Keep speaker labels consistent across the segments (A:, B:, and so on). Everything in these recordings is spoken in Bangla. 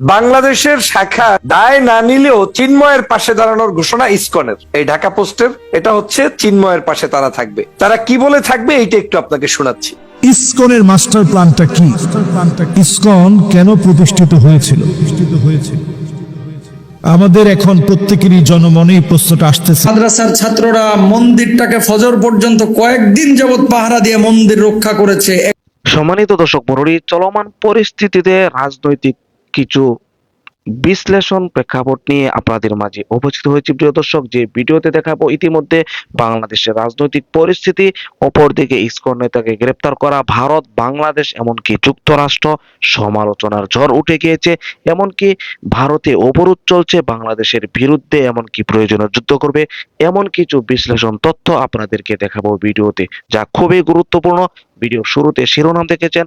A: বাংলাদেশের শাখা দায় না নিলেও চিন্ময়ের পাশে দাঁড়ানোর ঘোষণা ইসকনের। এই ঢাকা পোস্টের এটা হচ্ছে চিন্ময়ের পাশে তারা থাকবে। তারা কি বলে থাকবে এইটা একটু আপনাকে শোনাচ্ছি।
B: ইসকনের মাস্টার প্ল্যানটা কি? ইসকন কেন প্রতিষ্ঠিত হয়েছিল? প্রতিষ্ঠিত হয়েছিল আমাদের এখন প্রত্যেকেরই জনমনে এই প্রশ্নটা আসতেছে।
C: মাদ্রাসার ছাত্ররা মন্দিরটাকে ফজর পর্যন্ত কয়েকদিন যাবত পাহারা দিয়ে মন্দির রক্ষা করেছে।
D: সম্মানিত দর্শক মন্ডলী চলমান পরিস্থিতিতে রাজনৈতিক কিছু বিশ্লেষণ প্রেক্ষাপট নিয়ে আপনাদের মাঝে উপস্থিত হয়েছি। প্রিয় দর্শক, যে ভিডিওতে দেখাবো, ইতিমধ্যে বাংলাদেশের রাজনৈতিক পরিস্থিতি, অপরদিকে ইসকন নেতাকে গ্রেপ্তার করা, ভারত, বাংলাদেশ, এমনকি যুক্তরাষ্ট্র সমালোচনার ঝড় উঠে গিয়েছে। এমনকি ভারতে অবরোধ চলছে, বাংলাদেশের বিরুদ্ধে এমনকি প্রয়োজনীয় যুদ্ধ করবে। এমন কিছু বিশ্লেষণ তথ্য আপনাদেরকে দেখাবো ভিডিওতে, যা খুবই গুরুত্বপূর্ণ। ভিডিও শুরুতে শিরোনাম দেখেছেন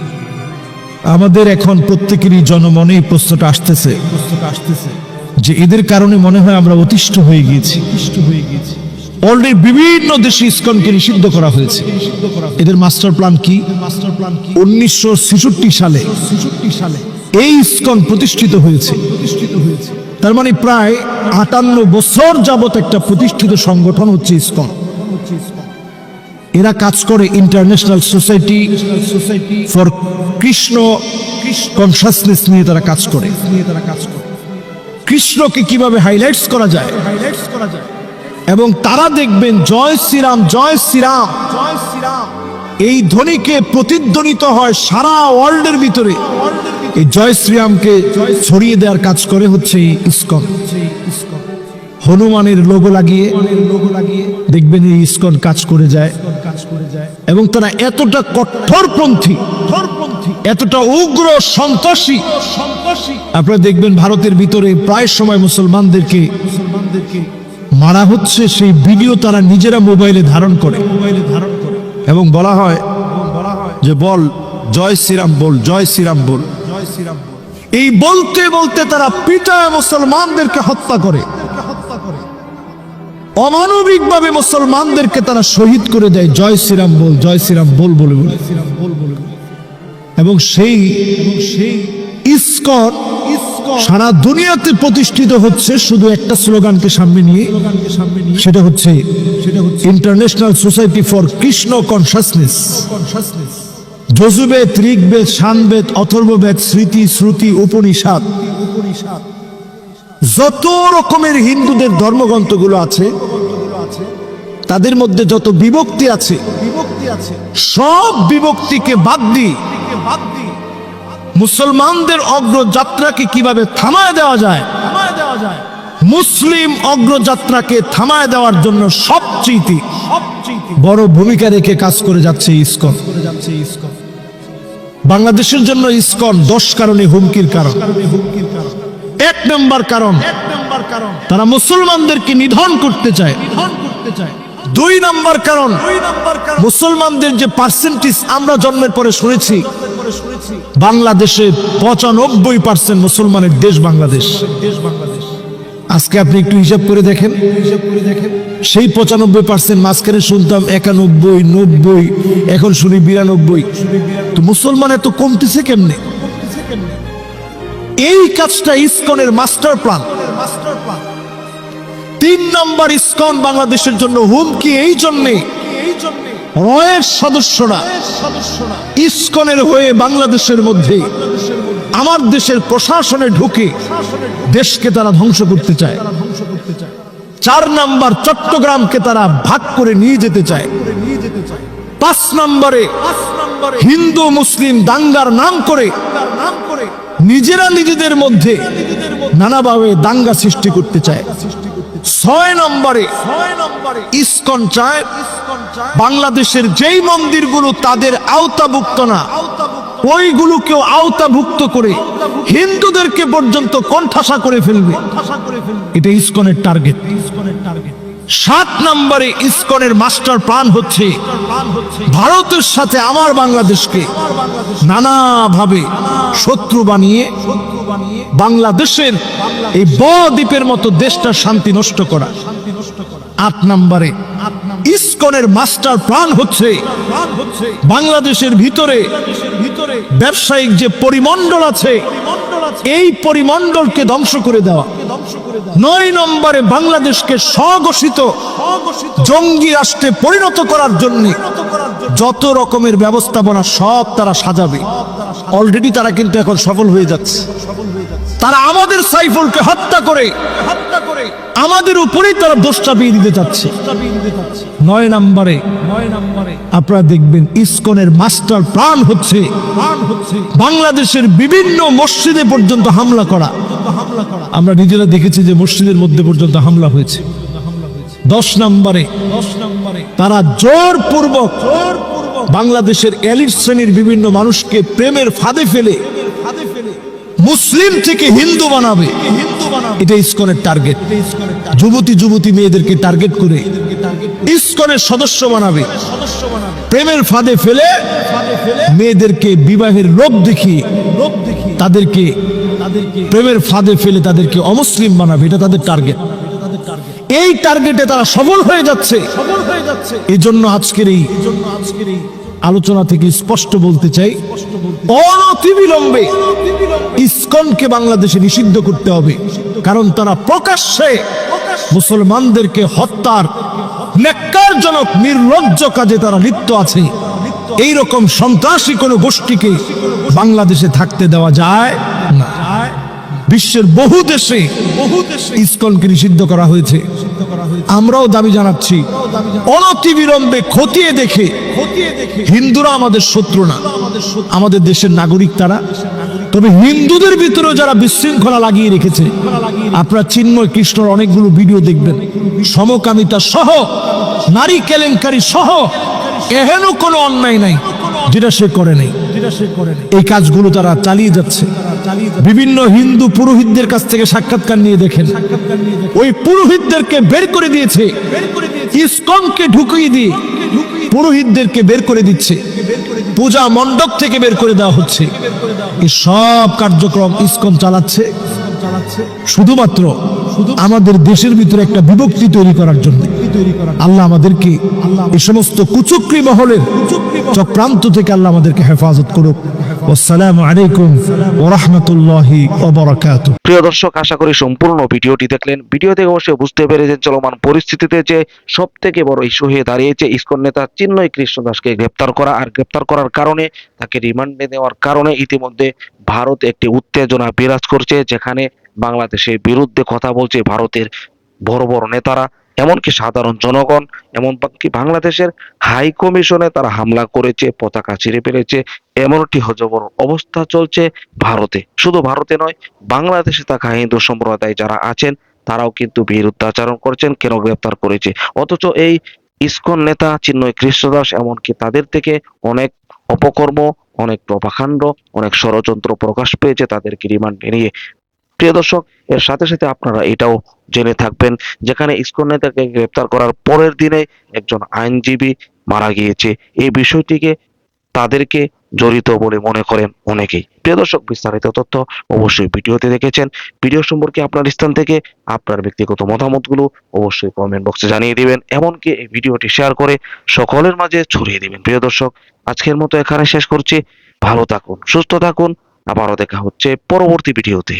B: আমাদের এখন প্রত্যেকেরই জনমনে এই প্রশ্নটা আসতেছে যে এদের কারণে মনে হয় আমরা অতিষ্ঠ হয়ে গিয়েছি। হয়ে গিয়েছি অলরেডি বিভিন্ন দেশে ইসকনকে নিষিদ্ধ করা হয়েছে। এদের মাস্টার প্ল্যান কি? মাস্টার প্ল্যান কি উনিশশো ছেষট্টি সালে সালে এই ইসকন প্রতিষ্ঠিত হয়েছে। প্রতিষ্ঠিত হয়েছে তার মানে প্রায় আটান্ন বছর যাবত একটা প্রতিষ্ঠিত সংগঠন হচ্ছে ইসকন। এরা কাজ করে International Society for Krishna Consciousness নিয়ে তারা কাজ করে। কৃষ্ণকে কীভাবে হাইলাইটস করা যায়? এবং তারা দেখবেন, জয় শ্রীরাম জয় শ্রীরাম। জয় শ্রীরাম এই ধ্বনিকে প্রতিধ্বনিত হয় সারা ওয়ার্ল্ডের ভিতরে। এই জয় শ্রীরামকে ছড়িয়ে দেওয়ার কাজ করে হচ্ছে ইসকন। হনুমানের লোগো লাগিয়ে লোগো লাগিয়ে দেখবেন এই ইস্কন কাজ করে যায়। এবং তারা এতটা কঠোরপন্থী, এতটা উগ্র সন্ত্রাসী। আপনারা দেখবেন ভারতের ভিতরে প্রায় সময় মুসলমানদেরকে মারা হচ্ছে, সেই ভিডিও তারা নিজেরা মোবাইলে ধারণ করে। এবং বলা হয় যে, বল, জয় শ্রীরাম বল, জয় শ্রীরাম বল। জয় শ্রীরাম এই বলতে বলতে তারা পিটায় মুসলমানদেরকে হত্যা করে। অমানবিকভাবে মুসলমানদেরকে তারা শহীদ করে দেয়। জয় শ্রীরাম বল, জয় শ্রীরাম বল বলে বলে। এবং সেই সেই ইসকন সারা দুনিয়াতে প্রতিষ্ঠিত হচ্ছে শুধু একটা স্লোগানকে সামনে নিয়ে। সেটা হচ্ছে International Society for Krishna Consciousness Yajurveda, Rigveda Samaveda Atharvaveda, Smriti, Shruti Upanishad Upanishad. যত রকমের হিন্দুদের ধর্মগ্রন্থগুলো আছে, তাদের মধ্যে যত বিভক্তি আছে, সব বিভক্তিকে বাদ দিয়ে মুসলমানদের অগ্রযাত্রাকে কীভাবে থামায় দেওয়া যায়, মুসলিম অগ্রযাত্রাকে থামায় দেওয়ার জন্য সবচেয়ে বড় ভূমিকা রেখে কাজ করে যাচ্ছে ইসকন। বাংলাদেশের জন্য ইসকন দশ কারণে হুমকির কারণ হুমকির কারণ। এক নম্বর কারণ। তারা মুসলমানদেরকে নিধন করতে চায়। দুই নম্বর কারণ মুসলমানদের যে পার্সেন্টেজ আমরা জন্মের পরে শুনেছি বাংলাদেশে পঁচানব্বই পার্সেন্ট মুসলমানের দেশ বাংলাদেশ। আজকে আপনি একটু হিসাব করে দেখেন। হিসাব করে দেখেন। সেই পঁচানব্বই পার্সেন্ট মাঝখানে শুনতাম একানব্বই নব্বই এখন শুনি বিরানব্বই। তো মুসলমান এত কমতেছে কেমনে? এই কাজটা ইসকনের মাস্টার প্ল্যান। তিন নম্বর ইসকন বাংলাদেশের জন্য হুমকি এই জন্যে। রয়ের সদস্যরা ইসকনের হয়ে বাংলাদেশের মধ্যে আমার দেশের প্রশাসনে ঢুকে দেশকে তারা ধ্বংস করতে চায়। চার নাম্বার চট্টগ্রামকে তারা ভাগ করে নিয়ে যেতে চায়। পাঁচ নম্বরে হিন্দু, মুসলিম দাঙ্গার নাম করে নিজেরা নিজেদের মধ্যে নানাভাবে দাঙ্গা সৃষ্টি করতে চায়। ছয় নম্বরে ইস্কন চায় বাংলাদেশের যেই মন্দিরগুলো তাদের আওতাভুক্ত না, ওইগুলোকেও আওতাভুক্ত করে হিন্দুদেরকে পর্যন্ত কণ্ঠাসা করে ফেলবে। এটা ইসকনের টার্গেট সাত নম্বরে ইসকনের মাস্টার প্ল্যান হচ্ছে, ভারতের সাথে আমার বাংলাদেশকে নানাভাবে শত্রু বানিয়ে বাংলাদেশের এই বদ্বীপের মতো দেশটা শান্তি নষ্ট করা। আট নম্বরে ইসকনের মাস্টার প্ল্যান হচ্ছে, বাংলাদেশের ভিতরে ব্যবসায়িক যে পরিমণ্ডল আছে, এই পরিমণ্ডলকে ধ্বংস করে দেওয়া। নয় নম্বরে বাংলাদেশকে স্বঘোষিত জঙ্গি রাষ্ট্রে পরিণত করার জন্য যত রকমের ব্যবস্থাপনা সব তারা সাজাবে। অলরেডি তারা কিন্তু এখন সফল হয়ে যাচ্ছে। তারা আমাদের সাইফুলকে হত্যা করে হত্যা করে আমাদের উপরেই তারা দোষ চাপিয়ে দিতে চাচ্ছে। নয় নম্বরে নয় নম্বরে আপনারা দেখবেন ইসকনের মাস্টার প্ল্যান হচ্ছে বাংলাদেশের বিভিন্ন মসজিদে পর্যন্ত হামলা করা। হামলা করা আমরা নিজেরা দেখেছি যে মসজিদের মধ্যে পর্যন্ত হামলা হয়েছে। দশ নম্বরে দশ নম্বরে তারা জোরপূর্বক বাংলাদেশের এলিট শ্রেণির বিভিন্ন মানুষকে প্রেমের ফাঁদে ফেলে মুসলিম থেকে হিন্দু বানাবে। এটা ইস্কনের টার্গেট যুবতী যুবতী মেয়েদেরকে টার্গেট করে ইস্কনের সদস্য বানাবে। প্রেমের ফাঁদে ফেলে মেয়েদেরকে বিবাহের লোভ দেখিয়ে তাদেরকে প্রেমের ফাঁদে ফেলে তাদেরকে অমুসলিম বানাবে। এটা তাদের টার্গেট এই টার্গেটে তারা সফল হয়ে যাচ্ছে। এই জন্য আজকের এই আলোচনা থেকে স্পষ্ট বলতে চাই, অনতিবিলম্বে ইসকনকে বাংলাদেশে নিষিদ্ধ করতে হবে। কারণ তারা প্রকাশ্যে মুসলমানদেরকে হত্যার নেককারজনক নির্লজ্জ কাজে তারা লিপ্ত আছে। এই রকম সন্ত্রাসী কোনো গোষ্ঠীকে বাংলাদেশে থাকতে দেওয়া যায় না। বিশ্বের বহু দেশে বহু দেশে ইসকনকে নিষিদ্ধ করা হয়েছে। আমরাও দাবি জানাচ্ছি অনতিবিলম্বে খতিয়ে দেখে হিন্দুরা আমাদের শত্রু না। আমাদের দেশের নাগরিক তারা। তবে হিন্দুদের ভিতরেও যারা বিশৃঙ্খলা লাগিয়ে রেখেছে আপনারা চিন্ময় কৃষ্ণর অনেকগুলো ভিডিও দেখবেন। সমকামিতা সহ নারী কেলেঙ্কারি সহ এহেন কোনো অন্যায় নাই। যেটা সে করে নেই। এই কাজগুলো তারা চালিয়ে যাচ্ছে। বিভিন্ন হিন্দু পুরোহিতদের কাছ থেকে সাক্ষাৎকার নিয়ে দেখেন। ওই পুরোহিতদেরকে বের করে দিয়েছে। ইসকনকে ঢুকিয়ে দিয়ে পুরোহিতদেরকে বের করে দিচ্ছে। পূজা মণ্ডপ থেকে বের করে দেওয়া হচ্ছে। এই সব কার্যক্রম ইসকন চালাচ্ছে। শুধুমাত্র আমাদের দেশের ভিতরে একটা বিভক্তি তৈরি করার জন্য। আল্লাহ আমাদেরকে এই সমস্ত কুচক্রি মহলের চক্রান্ত থেকে আল্লাহ আমাদেরকে হেফাজত করুক। আসসালামু আলাইকুম ও রহমতুল্লাহি
D: প্রিয় দর্শক আশা করি সম্পূর্ণ ভিডিওটি দেখলেন। ভিডিও থেকে অবশ্যই বুঝতে পেরেছেন চলমান পরিস্থিতিতে যে সব থেকে বড় ইস্যু হয়ে দাঁড়িয়েছে ইসকন নেতা চিন্ময় কৃষ্ণ দাসকে গ্রেপ্তার করা। আর গ্রেপ্তার করার কারণে তাকে রিমান্ডে নেওয়ার কারণে ইতিমধ্যে ভারত একটি উত্তেজনা বিরাজ করছে যেখানে বাংলাদেশের বিরুদ্ধে কথা বলছে ভারতের বড় বড় নেতারা, এমনকি সাধারণ জনগণ, এমনকি বাংলাদেশের হাই কমিশনে তারা হামলা করেছে, পতাকা ছিঁড়ে ফেলেছে, এমনটি হজবর অবস্থা চলছে ভারতে। শুধু ভারতে নয়, বাংলাদেশে থাকা হিন্দু সম্প্রদায় যারা আছেন, তারাও কিন্তু বিরুদ্ধাচরণ করছেন, কেন গ্রেপ্তার করেছে? অথচ এই ইসকন নেতা চিন্ময় কৃষ্ণদাস এমনকি তাদের থেকে অনেক অপকর্ম, অনেক প্রভাকাণ্ড, অনেক ষড়যন্ত্র প্রকাশ পেয়েছে, তাদেরকে রিমান্ডে নিয়ে প্রিয় দর্শক, এর সাথে সাথে আপনারা এটাও জেনে থাকবেন, যেখানে ইসকন নেতাকে গ্রেপ্তার করার পরের দিনে একজন আইনজীবী মারা গিয়েছে। এই বিষয়টিকে তাদেরকে জড়িত বলে মনে করেন অনেকেই। প্রিয় দর্শক, বিস্তারিত তথ্য অবশ্যই ভিডিওতে দেখেছেন। ভিডিও সম্পর্কে আপনার স্থান থেকে আপনার ব্যক্তিগত মতামতগুলো অবশ্যই কমেন্ট বক্সে জানিয়ে দিবেন। এমনকি এই ভিডিওটি শেয়ার করে সকলের মাঝে ছড়িয়ে দিবেন। প্রিয় দর্শক, আজকের মতো এখানে শেষ করছি। ভালো থাকুন, সুস্থ থাকুন। আবারও দেখা হচ্ছে পরবর্তী ভিডিওতে।